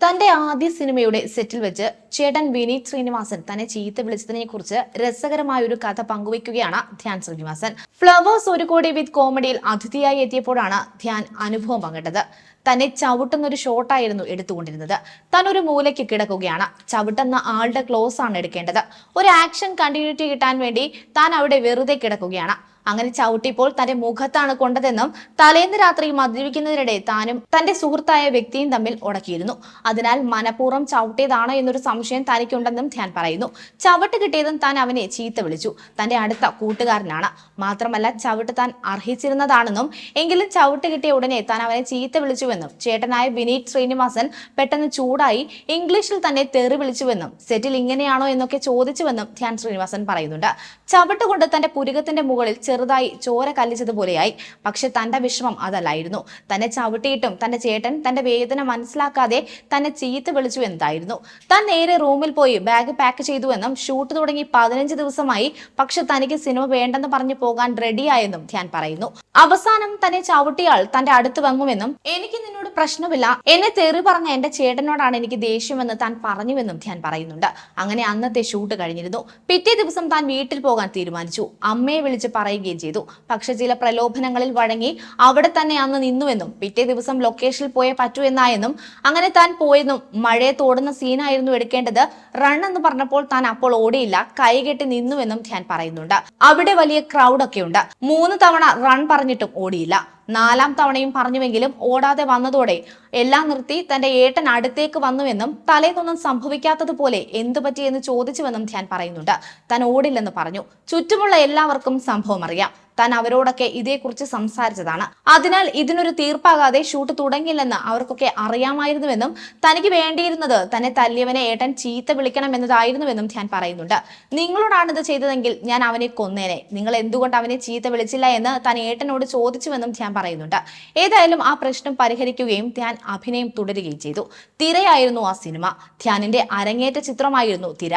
തന്റെ ആദ്യ സിനിമയുടെ സെറ്റിൽ വെച്ച് ചേട്ടൻ വിനീത് ശ്രീനിവാസൻ തന്നെ ചീത്ത വിളിച്ചതിനെ കുറിച്ച് രസകരമായ ഒരു കഥ പങ്കുവയ്ക്കുകയാണ് ധ്യാൻ ശ്രീനിവാസൻ. ഫ്ലവേഴ്സ് ഒരു കോടി വിത്ത് കോമഡിയിൽ അതിഥിയായി എത്തിയപ്പോഴാണ് ധ്യാൻ അനുഭവം പങ്കിട്ടത്. തന്നെ ചവിട്ടുന്ന ഒരു ഷോട്ടായിരുന്നു എടുത്തുകൊണ്ടിരുന്നത്. താൻ ഒരു മൂലയ്ക്ക് കിടക്കുകയാണ്. ചവിട്ടുന്ന ആളുടെ ക്ലോസ് ആണ് എടുക്കേണ്ടത്. ഒരു ആക്ഷൻ കണ്ടിന്യൂറ്റി കിട്ടാൻ വേണ്ടി താൻ അവിടെ വെറുതെ കിടക്കുകയാണ്. അങ്ങനെ ചവിട്ടിപ്പോൾ തന്റെ മുഖത്താണ് കൊണ്ടതെന്നും തലേന്ന് രാത്രി മദ്യപിക്കുന്നതിനിടെ താനും തന്റെ സുഹൃത്തായ വ്യക്തിയും തമ്മിൽ ഉടക്കിയിരുന്നു അതിനാൽ മനഃപൂർവം ചവിട്ടിയതാണോ എന്നൊരു സംശയം തനിക്കുണ്ടെന്നും ധ്യാൻ പറയുന്നു. ചവിട്ട് കിട്ടിയതും താൻ അവനെ ചീത്ത വിളിച്ചു. തന്റെ അടുത്ത കൂട്ടുകാരനാണ്. മാത്രമല്ല ചവിട്ട് താൻ അർഹിച്ചിരുന്നതാണെന്നും എങ്കിലും ചവിട്ട് കിട്ടിയ ഉടനെ താൻ അവനെ ചീത്ത വിളിച്ചുവെന്നും ചേട്ടനായ വിനീത് ശ്രീനിവാസൻ പെട്ടെന്ന് ചൂടായി ഇംഗ്ലീഷിൽ തന്നെ തെറി വിളിച്ചുവെന്നും സെറ്റിൽ ഇങ്ങനെയാണോ എന്നൊക്കെ ചോദിച്ചുവെന്നും ധ്യാൻ ശ്രീനിവാസൻ പറയുന്നുണ്ട്. ചവിട്ട് കൊണ്ട് തന്റെ പുരുകത്തിന്റെ മുകളിൽ ചെറുതായി ചോര കല്ലിച്ചതുപോലെയായി. പക്ഷെ തന്റെ വിഷമം അതല്ലായിരുന്നു. തന്നെ ചവിട്ടിയിട്ടും തന്റെ ചേട്ടൻ തന്റെ വേദന മനസ്സിലാക്കാതെ തന്നെ ചീത്ത വിളിച്ചു എന്നതായിരുന്നു താൻ നേരെ റൂമിൽ പോയി ബാഗ് പാക്ക് ചെയ്തുവെന്നും ഷൂട്ട് തുടങ്ങി പതിനഞ്ച് ദിവസമായി. പക്ഷെ തനിക്ക് സിനിമ വേണ്ടെന്ന് പറഞ്ഞു പോകാൻ റെഡിയായെന്നും ധ്യാൻ പറയുന്നു. അവസാനം തന്നെ ചവിട്ടിയാൾ തന്റെ അടുത്ത് വങ്ങുമെന്നും എനിക്ക് നിന്നോട് പ്രശ്നമില്ല. എന്നെ തെറി പറഞ്ഞ എന്റെ ചേട്ടനോടാണ് എനിക്ക് ദേഷ്യമെന്ന് താൻ പറഞ്ഞുവെന്നും ധ്യാൻ പറയുന്നുണ്ട്. അങ്ങനെ അന്നത്തെ ഷൂട്ട് കഴിഞ്ഞിരുന്നു. പിറ്റേ ദിവസം താൻ വീട്ടിൽ പോകാൻ തീരുമാനിച്ചു. അമ്മയെ വിളിച്ച് പറയുകയും ചെയ്തു. പക്ഷെ ചില പ്രലോഭനങ്ങളിൽ വഴങ്ങി അവിടെ തന്നെ അന്ന് നിന്നുവെന്നും പിറ്റേ ദിവസം ലൊക്കേഷനിൽ പോയേ പറ്റൂ എന്നായെന്നും അങ്ങനെ താൻ പോയെന്നും മഴയത്ത് തോടുന്ന സീനായിരുന്നു എടുക്കേണ്ടത്. റൺ എന്ന് പറഞ്ഞപ്പോൾ താൻ അപ്പോൾ ഓടിയില്ല കൈകെട്ടി നിന്നുവെന്നും ധ്യാൻ പറയുന്നുണ്ട്. അവിടെ വലിയ ക്രൗഡ് ഒക്കെ ഉണ്ട് മൂന്ന് തവണ റൺ പറഞ്ഞിട്ടും ഓടിയില്ല. നാലാം തവണയും പറഞ്ഞുവെങ്കിലും ഓടാതെ വന്നതോടെ എല്ലാം നിർത്തി തന്റെ ഏട്ടൻ അടുത്തേക്ക് വന്നുവെന്നും തലേന്നൊന്നും സംഭവിക്കാത്തതുപോലെ എന്തു പറ്റിയെന്ന് ചോദിച്ചുവെന്നും ധ്യാൻ പറയുന്നുണ്ട്. താൻ ഓടില്ലെന്ന് പറഞ്ഞു. ചുറ്റുമുള്ള എല്ലാവർക്കും സംഭവം അറിയാം. താൻ അവരോടൊക്കെ ഇതേക്കുറിച്ച് സംസാരിച്ചതാണ്. അതിനാൽ ഇതിനൊരു തീർപ്പാകാതെ ഷൂട്ട് തുടങ്ങില്ലെന്ന് അവർക്കൊക്കെ അറിയാമായിരുന്നുവെന്നും തനിക്ക് വേണ്ടിയിരുന്നത് തന്നെ തല്ലിയവനെ ഏട്ടൻ ചീത്ത വിളിക്കണം എന്നതായിരുന്നുവെന്നും ധ്യാൻ പറയുന്നുണ്ട്. നിങ്ങളോടാണ് ഇത് ചെയ്തതെങ്കിൽ ഞാൻ അവനെ കൊന്നേനെ. നിങ്ങൾ എന്തുകൊണ്ട് അവനെ ചീത്ത വിളിച്ചില്ല എന്ന് താൻ ഏട്ടനോട് ചോദിച്ചുവെന്നും ഞാൻ പറയുന്നുണ്ട്. ഏതായാലും ആ പ്രശ്നം പരിഹരിക്കുകയും ധ്യാൻ അഭിനയം തുടരുകയും ചെയ്തു. തിരയായിരുന്നു ആ സിനിമ. ധ്യാനിന്റെ അരങ്ങേറ്റ ചിത്രമായിരുന്നു തിര.